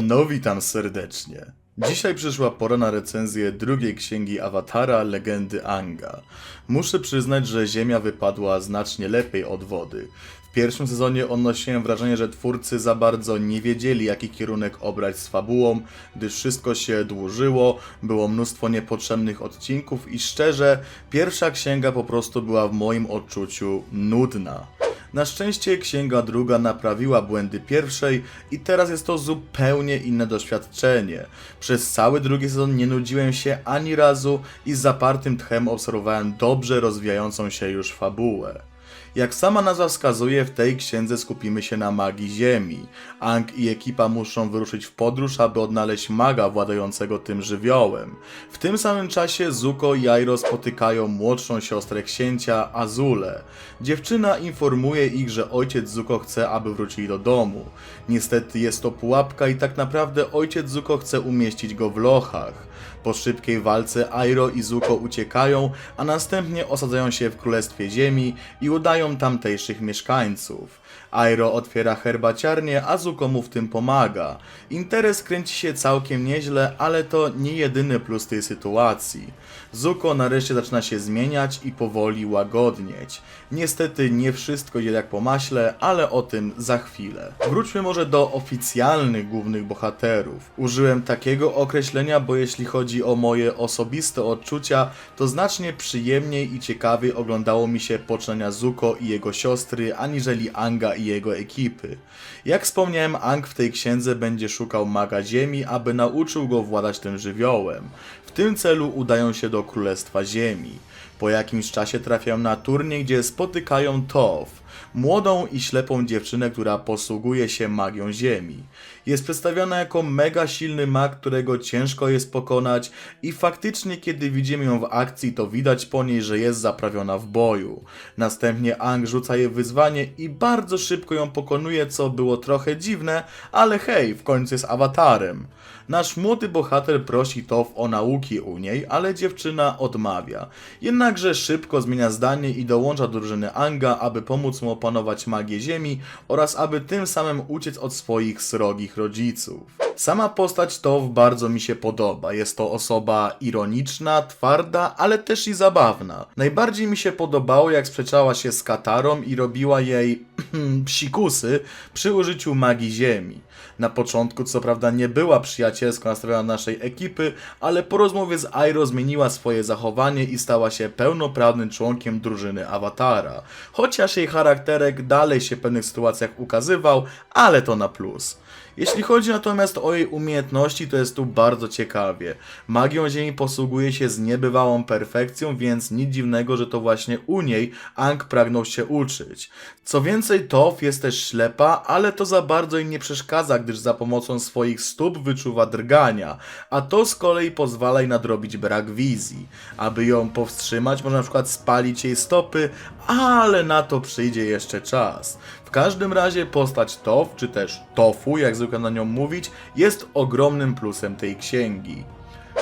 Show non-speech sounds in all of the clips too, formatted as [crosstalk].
No witam serdecznie. Dzisiaj przyszła pora na recenzję drugiej księgi Awatara Legendy Anga. Muszę przyznać, że Ziemia wypadła znacznie lepiej od wody. W pierwszym sezonie odnosiłem wrażenie, że twórcy za bardzo nie wiedzieli, jaki kierunek obrać z fabułą, gdyż wszystko się dłużyło, było mnóstwo niepotrzebnych odcinków i szczerze, pierwsza księga po prostu była w moim odczuciu nudna. Na szczęście księga druga naprawiła błędy pierwszej i teraz jest to zupełnie inne doświadczenie. Przez cały drugi sezon nie nudziłem się ani razu i z zapartym tchem obserwowałem dobrze rozwijającą się już fabułę. Jak sama nazwa wskazuje, w tej księdze skupimy się na magii Ziemi. Ang i ekipa muszą wyruszyć w podróż, aby odnaleźć maga władającego tym żywiołem. W tym samym czasie Zuko i Airo spotykają młodszą siostrę księcia, Azulę. Dziewczyna informuje ich, że ojciec Zuko chce, aby wrócili do domu. Niestety jest to pułapka i tak naprawdę ojciec Zuko chce umieścić go w lochach. Po szybkiej walce Airo i Zuko uciekają, a następnie osadzają się w Królestwie Ziemi i udają tamtejszych mieszkańców. Airo otwiera herbaciarnię, a Zuko mu w tym pomaga. Interes kręci się całkiem nieźle, ale to nie jedyny plus tej sytuacji. Zuko nareszcie zaczyna się zmieniać i powoli łagodnieć. Niestety nie wszystko idzie jak po maśle, ale o tym za chwilę. Wróćmy może do oficjalnych głównych bohaterów. Użyłem takiego określenia, bo jeśli chodzi o moje osobiste odczucia, to znacznie przyjemniej i ciekawiej oglądało mi się poczynania Zuko i jego siostry, aniżeli Anga i jego ekipy. Jak wspomniałem, Ang w tej księdze będzie szukał maga ziemi, aby nauczył go władać tym żywiołem. W tym celu udają się do Królestwa Ziemi. Po jakimś czasie trafiają na turniej, gdzie spotykają Toph, młodą i ślepą dziewczynę, która posługuje się magią ziemi. Jest przedstawiona jako mega silny mag, którego ciężko jest pokonać i faktycznie kiedy widzimy ją w akcji, to widać po niej, że jest zaprawiona w boju. Następnie Ang rzuca jej wyzwanie i bardzo szybko ją pokonuje, co było trochę dziwne, ale hej, w końcu jest awatarem. Nasz młody bohater prosi Toph o nauki u niej, ale dziewczyna odmawia. Jednakże szybko zmienia zdanie i dołącza do drużyny Anga, aby pomóc mu opanować magię ziemi oraz aby tym samym uciec od swoich srogich rodziców. Sama postać Toph bardzo mi się podoba. Jest to osoba ironiczna, twarda, ale też i zabawna. Najbardziej mi się podobało jak sprzeczała się z Katarą i robiła jej [clears throat] psikusy przy użyciu magii ziemi. Na początku co prawda nie była przyjacielsko nastawiona naszej ekipy, ale po rozmowie z Airo zmieniła swoje zachowanie i stała się pełnoprawnym członkiem drużyny Awatara. Chociaż jej charakterek dalej się w pewnych sytuacjach ukazywał, ale to na plus. Jeśli chodzi natomiast o jej umiejętności, to jest tu bardzo ciekawie. Magią Ziemi posługuje się z niebywałą perfekcją, więc nic dziwnego, że to właśnie u niej Ang pragnął się uczyć. Co więcej, Toph jest też ślepa, ale to za bardzo jej nie przeszkadza, gdyż za pomocą swoich stóp wyczuwa drgania, a to z kolei pozwala jej nadrobić brak wizji. Aby ją powstrzymać, można na przykład spalić jej stopy, ale na to przyjdzie jeszcze czas. Każdym razie postać Toph, czy też Tofu, jak zwykle na nią mówić, jest ogromnym plusem tej księgi.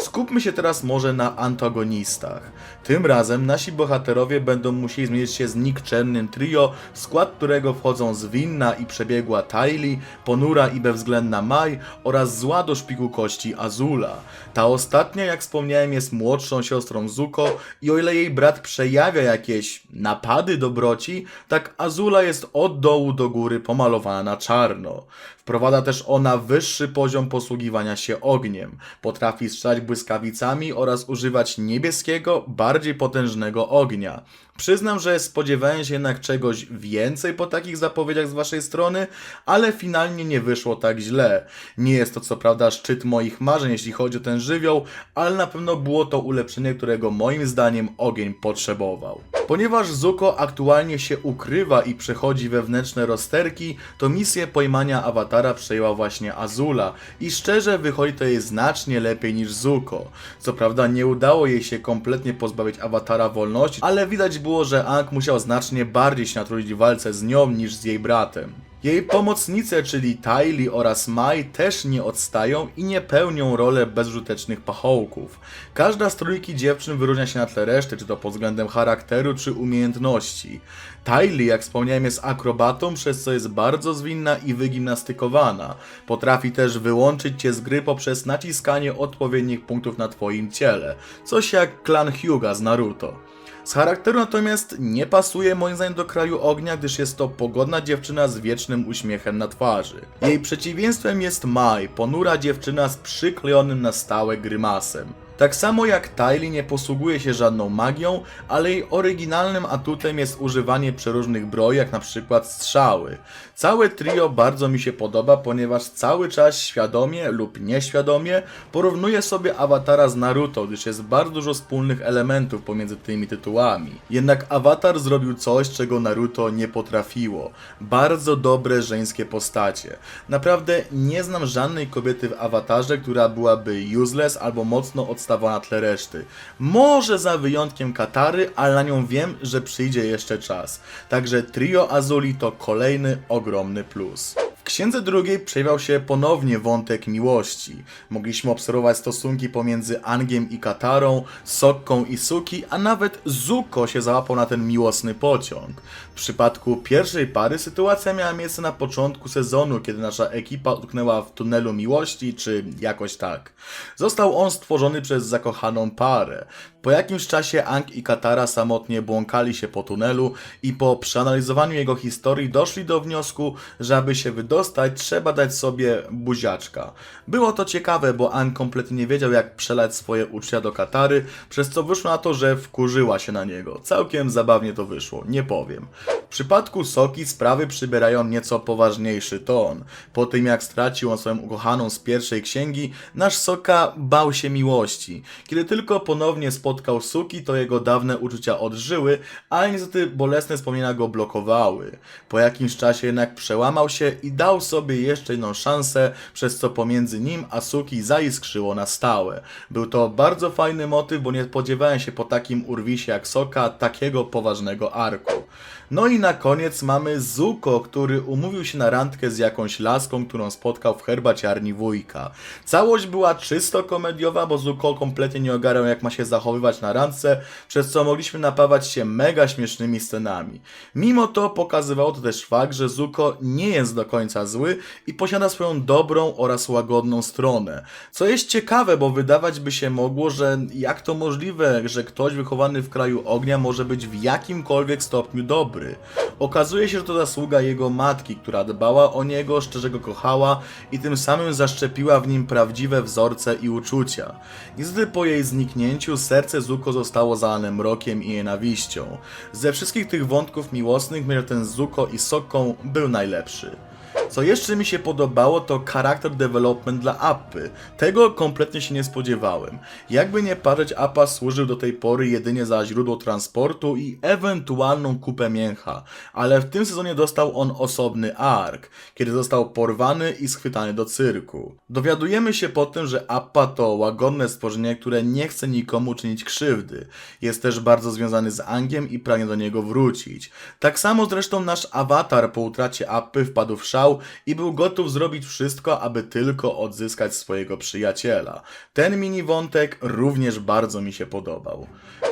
Skupmy się teraz może na antagonistach. Tym razem nasi bohaterowie będą musieli zmierzyć się z nikczemnym trio, w skład którego wchodzą zwinna i przebiegła Tylee, ponura i bezwzględna Mai oraz zła do szpiku kości Azula. Ta ostatnia, jak wspomniałem, jest młodszą siostrą Zuko i o ile jej brat przejawia jakieś napady dobroci, tak Azula jest od dołu do góry pomalowana na czarno. Wprowadza też ona wyższy poziom posługiwania się ogniem. Potrafi strzelać błyskawicami oraz używać niebieskiego, bardziej potężnego ognia. Przyznam, że spodziewałem się jednak czegoś więcej po takich zapowiedziach z waszej strony, ale finalnie nie wyszło tak źle. Nie jest to co prawda szczyt moich marzeń, jeśli chodzi o ten żywioł, ale na pewno było to ulepszenie, którego moim zdaniem ogień potrzebował. Ponieważ Zuko aktualnie się ukrywa i przechodzi wewnętrzne rozterki, to misję pojmania awatara przejęła właśnie Azula i szczerze wychodzi to jej znacznie lepiej niż Zuko. Co prawda nie udało jej się kompletnie pozbawić awatara wolności, ale widać było, że Ang musiał znacznie bardziej się natrudzić w walce z nią niż z jej bratem. Jej pomocnice, czyli Tylee oraz Mai też nie odstają i nie pełnią rolę bezużytecznych pachołków. Każda z trójki dziewczyn wyróżnia się na tle reszty, czy to pod względem charakteru, czy umiejętności. Tylee, jak wspomniałem, jest akrobatą, przez co jest bardzo zwinna i wygimnastykowana. Potrafi też wyłączyć cię z gry poprzez naciskanie odpowiednich punktów na twoim ciele. Coś jak klan Hyuga z Naruto. Z charakteru natomiast nie pasuje moim zdaniem do kraju ognia, gdyż jest to pogodna dziewczyna z wiecznym uśmiechem na twarzy. Jej przeciwieństwem jest Mai, ponura dziewczyna z przyklejonym na stałe grymasem. Tak samo jak Tylee nie posługuje się żadną magią, ale jej oryginalnym atutem jest używanie przeróżnych broi, jak na przykład strzały. Całe trio bardzo mi się podoba, ponieważ cały czas świadomie lub nieświadomie porównuje sobie awatara z Naruto, gdyż jest bardzo dużo wspólnych elementów pomiędzy tymi tytułami. Jednak awatar zrobił coś, czego Naruto nie potrafiło. Bardzo dobre żeńskie postacie. Naprawdę nie znam żadnej kobiety w awatarze, która byłaby useless albo mocno odstawana na tle reszty. Może za wyjątkiem Katary, ale na nią wiem, że przyjdzie jeszcze czas. Także trio Azuli to kolejny ogromny plus. Księdze drugiej przejawiał się ponownie wątek miłości. Mogliśmy obserwować stosunki pomiędzy Angiem i Katarą, Sokką i Suki, a nawet Zuko się załapał na ten miłosny pociąg. W przypadku pierwszej pary sytuacja miała miejsce na początku sezonu, kiedy nasza ekipa utknęła w tunelu miłości, czy jakoś tak. Został on stworzony przez zakochaną parę. Po jakimś czasie Ang i Katara samotnie błąkali się po tunelu i po przeanalizowaniu jego historii doszli do wniosku, że aby się wydostać, trzeba dać sobie buziaczka. Było to ciekawe, bo Ang kompletnie nie wiedział, jak przelać swoje uczucia do Katary, przez co wyszło na to, że wkurzyła się na niego. Całkiem zabawnie to wyszło, nie powiem. W przypadku Soki sprawy przybierają nieco poważniejszy ton. Po tym jak stracił on swoją ukochaną z pierwszej księgi, nasz Soka bał się miłości. Kiedy tylko ponownie spotkał Suki, to jego dawne uczucia odżyły, ale niestety bolesne wspomnienia go blokowały. Po jakimś czasie jednak przełamał się i dał sobie jeszcze jedną szansę, przez co pomiędzy nim a Suki zaiskrzyło na stałe. Był to bardzo fajny motyw, bo nie spodziewałem się po takim urwisie jak Soka takiego poważnego arku. No i na koniec mamy Zuko, który umówił się na randkę z jakąś laską, którą spotkał w herbaciarni wujka. Całość była czysto komediowa, bo Zuko kompletnie nie ogarał jak ma się zachowywać na randce, przez co mogliśmy napawać się mega śmiesznymi scenami. Mimo to pokazywało to też fakt, że Zuko nie jest do końca zły i posiada swoją dobrą oraz łagodną stronę. Co jest ciekawe, bo wydawać by się mogło, że jak to możliwe, że ktoś wychowany w kraju ognia może być w jakimkolwiek stopniu dobry. Okazuje się, że to zasługa jego matki, która dbała o niego, szczerze go kochała i tym samym zaszczepiła w nim prawdziwe wzorce i uczucia. Niestety po jej zniknięciu serce Zuko zostało zalane mrokiem i nienawiścią. Ze wszystkich tych wątków miłosnych myślę, ten Zuko i Soką był najlepszy. Co jeszcze mi się podobało, to charakter development dla Appy. Tego kompletnie się nie spodziewałem. Jakby nie patrzeć, Appa służył do tej pory jedynie za źródło transportu i ewentualną kupę mięcha, ale w tym sezonie dostał on osobny ark, kiedy został porwany i schwytany do cyrku. Dowiadujemy się potem, że Appa to łagodne stworzenie, które nie chce nikomu czynić krzywdy. Jest też bardzo związany z Angiem i pragnie do niego wrócić. Tak samo zresztą nasz awatar po utracie Appy wpadł w szał i był gotów zrobić wszystko, aby tylko odzyskać swojego przyjaciela. Ten mini wątek również bardzo mi się podobał.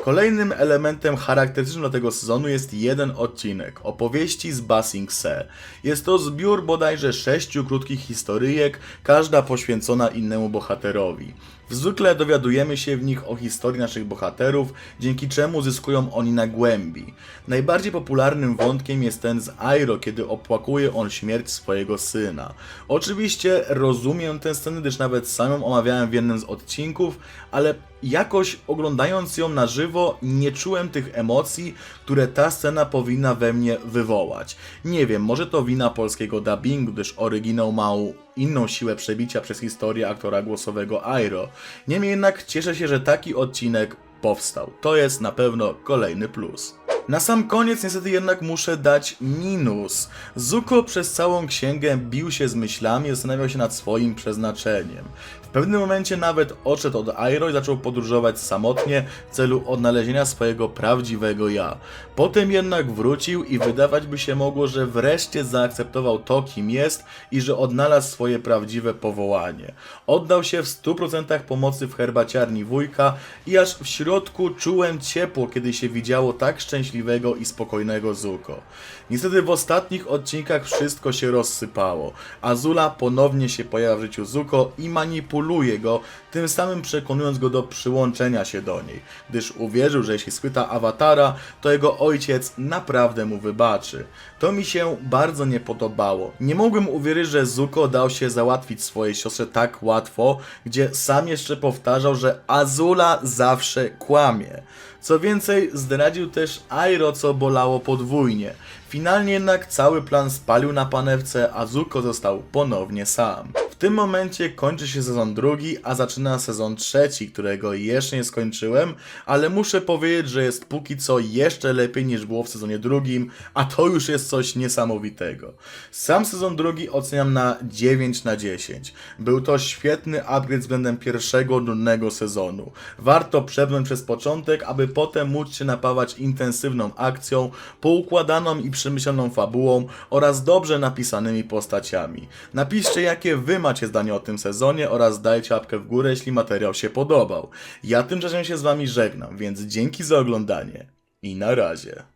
Kolejnym elementem charakterystycznym dla tego sezonu jest jeden odcinek opowieści z Basing Se. Jest to zbiór bodajże sześciu krótkich historyjek, każda poświęcona innemu bohaterowi. Zwykle dowiadujemy się w nich o historii naszych bohaterów, dzięki czemu zyskują oni na głębi. Najbardziej popularnym wątkiem jest ten z Airo, kiedy opłakuje on śmierć swojego syna. Oczywiście rozumiem tę scenę, gdyż nawet sam ją omawiałem w jednym z odcinków, ale jakoś oglądając ją na żywo nie czułem tych emocji, które ta scena powinna we mnie wywołać. Nie wiem, może to wina polskiego dubbingu, gdyż oryginał ma inną siłę przebicia przez historię aktora głosowego Airo. Niemniej jednak cieszę się, że taki odcinek powstał. To jest na pewno kolejny plus. Na sam koniec niestety jednak muszę dać minus. Zuko przez całą księgę bił się z myślami, zastanawiał się nad swoim przeznaczeniem. W pewnym momencie nawet odszedł od Airo i zaczął podróżować samotnie w celu odnalezienia swojego prawdziwego ja. Potem jednak wrócił i wydawać by się mogło, że wreszcie zaakceptował to, kim jest i że odnalazł swoje prawdziwe powołanie. Oddał się w 100% pomocy w herbaciarni wujka i aż w środku czułem ciepło, kiedy się widziało tak szczęśliwego i spokojnego Zuko. Niestety w ostatnich odcinkach wszystko się rozsypało. Azula ponownie się pojawia w życiu Zuko i manipuluje go, tym samym przekonując go do przyłączenia się do niej, gdyż uwierzył, że jeśli schwyta awatara, to jego ojciec naprawdę mu wybaczy. To mi się bardzo nie podobało. Nie mogłem uwierzyć, że Zuko dał się załatwić swojej siostrze tak łatwo, gdzie sam jeszcze powtarzał, że Azula zawsze kłamie. Co więcej, zdradził też Airo, co bolało podwójnie. Finalnie jednak cały plan spalił na panewce, a Zuko został ponownie sam. W tym momencie kończy się sezon drugi, a zaczyna sezon trzeci, którego jeszcze nie skończyłem, ale muszę powiedzieć, że jest póki co jeszcze lepiej niż było w sezonie drugim, a to już jest coś niesamowitego. Sam sezon drugi oceniam na 9 na 10. Był to świetny upgrade względem pierwszego nudnego sezonu. Warto przebrnąć przez początek, aby potem móc się napawać intensywną akcją, poukładaną i przemyślaną fabułą oraz dobrze napisanymi postaciami. Napiszcie jakie wy macie zdanie o tym sezonie oraz dajcie łapkę w górę, jeśli materiał się podobał. Ja tymczasem się z wami żegnam, więc dzięki za oglądanie i na razie.